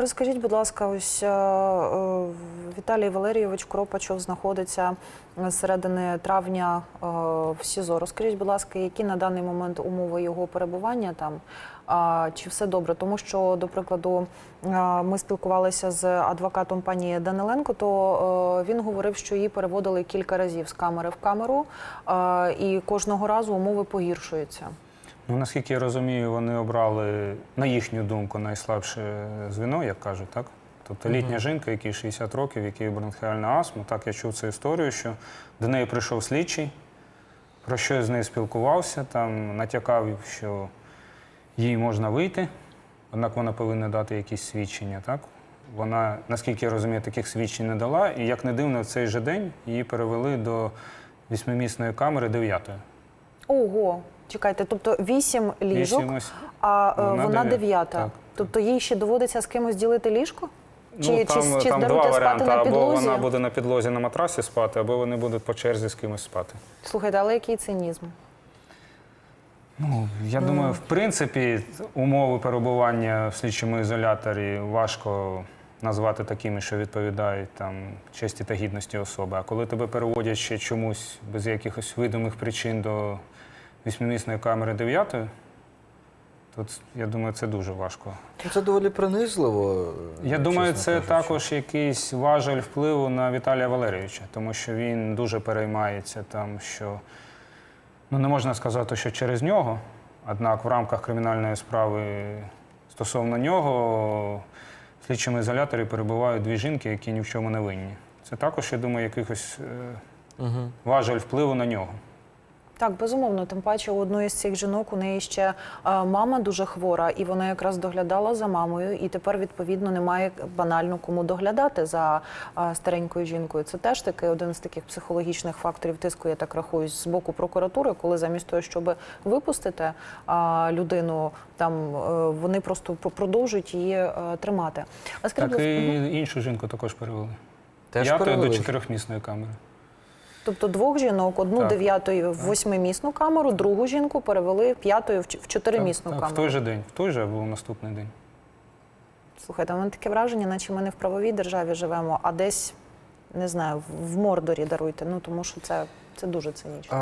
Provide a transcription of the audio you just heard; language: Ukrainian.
Розкажіть, будь ласка, ось е, Віталій Валерійович Кропачов знаходиться середини травня е, в СІЗО. Розкажіть, будь ласка, які на даний момент умови його перебування там? Чи все добре? Тому що, до прикладу, е, ми спілкувалися з адвокатом пані Даниленко, то він говорив, що її переводили кілька разів з камери в камеру, і кожного разу умови погіршуються. Ну, наскільки я розумію, вони обрали, на їхню думку, найслабше звіно, як кажуть, так? Тобто літня жінка, якій 60 років, якій бронхіальна астма. Так, я чув цю історію, що до неї прийшов слідчий, про що з нею спілкувався, там натякав, що їй можна вийти, однак вона повинна дати якісь свідчення, так? Вона, наскільки я розумію, таких свідчень не дала, і як не дивно, в цей же день її перевели до вісьмимісної камери дев'ятої. Ого, чекайте, тобто вісім ліжок. Вісім ось. А е, Вона вона дев'ята, дев'ята. так. Тобто їй ще доводиться з кимось ділити ліжко? Чи, ну, там, чи там даруйте два спати варіанти. на Або підлозі? вона буде на підлозі на матрасі спати, або вони будуть по черзі з кимось спати. Слухайте, але який цинізм? Ну, я думаю, в принципі, умови перебування в слідчому ізоляторі важко назвати такими, що відповідають там честі та гідності особи. А коли тебе переводять ще чомусь без якихось видимих причин до вісьмимісної камери дев'ятої, то я думаю, це дуже важко. Ну, Це доволі принизливо. Я е, думаю, це кажучи. також якийсь важель впливу на Віталія Валерійовича, тому що він дуже переймається там, що ну не можна сказати, що через нього, однак в рамках кримінальної справи стосовно нього в слідчому ізоляторі перебувають дві жінки, які ні в чому не винні. Це також, я думаю, якихось Мгм. важель впливу на нього. Так, безумовно. Тим паче, у одної з цих жінок у неї ще е, мама дуже хвора, і вона якраз доглядала за мамою, і тепер відповідно немає банально кому доглядати за е, старенькою жінкою. Це теж такий один з таких психологічних факторів тиску, я так рахую, з боку прокуратури, коли замість того, щоб випустити е, людину, там е, вони просто продовжують її е, тримати. А скажіть, Так і іншу жінку також перевели. Теж П'ятої до чотирьохмісної камери. Тобто двох жінок, одну Так. дев'ятої в восьмимісну камеру, другу жінку перевели п'ятою в чотиримісну камеру. в той же день, в той же або в наступний день. Слухайте, у мене таке враження, наче ми не в правовій державі живемо, а десь не знаю, в- в Мордорі даруйте. Ну тому що це, це дуже цинічно.